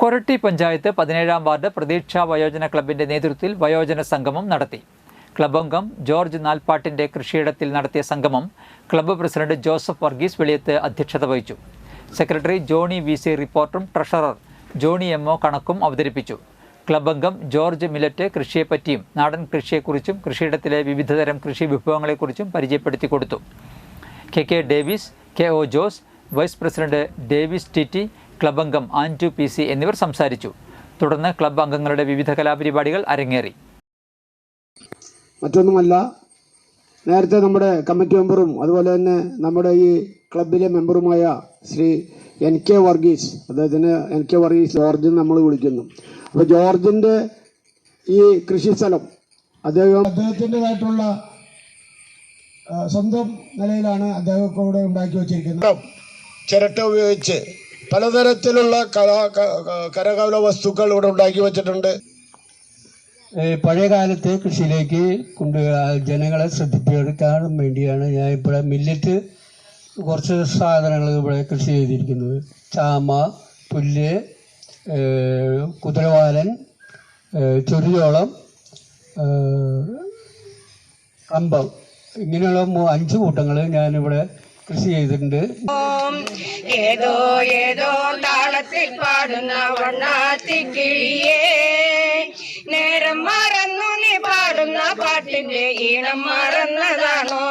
കൊരട്ടി പഞ്ചായത്ത് പതിനേഴാം വാർഡ് പ്രതീക്ഷാ വയോജന ക്ലബിന്റെ നേതൃത്വത്തിൽ വയോജന സംഗമം നടത്തി. ക്ലബ് അംഗം ജോർജ് നാൽപ്പാട്ടിന്റെ കൃഷിയിടത്തിൽ നടത്തിയ സംഗമം club president Joseph Varghese Veliyath അധ്യക്ഷത വഹിച്ചു. സെക്രട്ടറി ജോണി വി സി റിപ്പോർട്ടും ട്രഷറർ ജോണി എം ഒ കണക്കും അവതരിപ്പിച്ചു. ക്ലബ് അംഗം ജോർജ് മിലറ്റ് കൃഷിയെപ്പറ്റിയും നാടൻ കൃഷിയെക്കുറിച്ചും കൃഷിയിടത്തിലെ വിവിധതരം കൃഷി വിഭവങ്ങളെക്കുറിച്ചും പരിചയപ്പെടുത്തി കൊടുത്തു. K K Davis K O Jose vice president Davis T T club അംഗം ആന്റു പി സി എന്നിവർ സംസാരിച്ചു. തുടർന്ന് ക്ലബ് അംഗങ്ങളുടെ വിവിധ കലാപരിപാടികൾ അരങ്ങേറി. മറ്റൊന്നുമല്ല നേരത്തെ നമ്മുടെ കമ്മിറ്റി മെമ്പറും അതുപോലെ തന്നെ നമ്മുടെ ഈ ക്ലബിലെ മെമ്പറുമായ ശ്രീ എൻ കെ വർഗീസ് അദ്ദേഹത്തിന് എൻ കെ വർഗീസ് ജോർജ് നമ്മൾ വിളിക്കുന്നു. അപ്പോൾ ജോർജിന്റെ ഈ കൃഷി സ്ഥലം അദ്ദേഹം അദ്ദേഹത്തിന്റെതായിട്ടുള്ള സ്വന്തം നിലയിലാണ് അദ്ദേഹം ഇവിടെ ഉണ്ടാക്കി വെച്ചിരിക്കുന്നത്. ചിരട്ട ഉപയോഗിച്ച് പലതരത്തിലുള്ള കലാ കരകൗല വസ്തുക്കൾ ഇവിടെ ഉണ്ടാക്കി വെച്ചിട്ടുണ്ട്. പഴയ കാലത്തെ കൃഷിയിലേക്ക് കൊണ്ട് ജനങ്ങളെ ശ്രദ്ധിപ്പിക്കാൻ വേണ്ടിയാണ് ഞാൻ ഇവിടെ മില്ലറ്റ് കുറച്ച് സാധനങ്ങൾ ഇവിടെ കൃഷി ചെയ്തിരിക്കുന്നത്. ചാമ പുല്ല് കുതിരവാലൻ ചൊരിയോളം കമ്പം. ഇങ്ങനെയുള്ള അഞ്ച് കൂട്ടങ്ങൾ ഞാനിവിടെ കൃഷി ചെയ്തിട്ടുണ്ട്. ഏതോ ഏതോ താളത്തിൽ പാടുന്ന വണ്ണാത്തിക്കിളിയേ നേരം മറന്നു നീ പാടുന്ന പാട്ടിന്റെ ഈണം മറന്നതാണോ?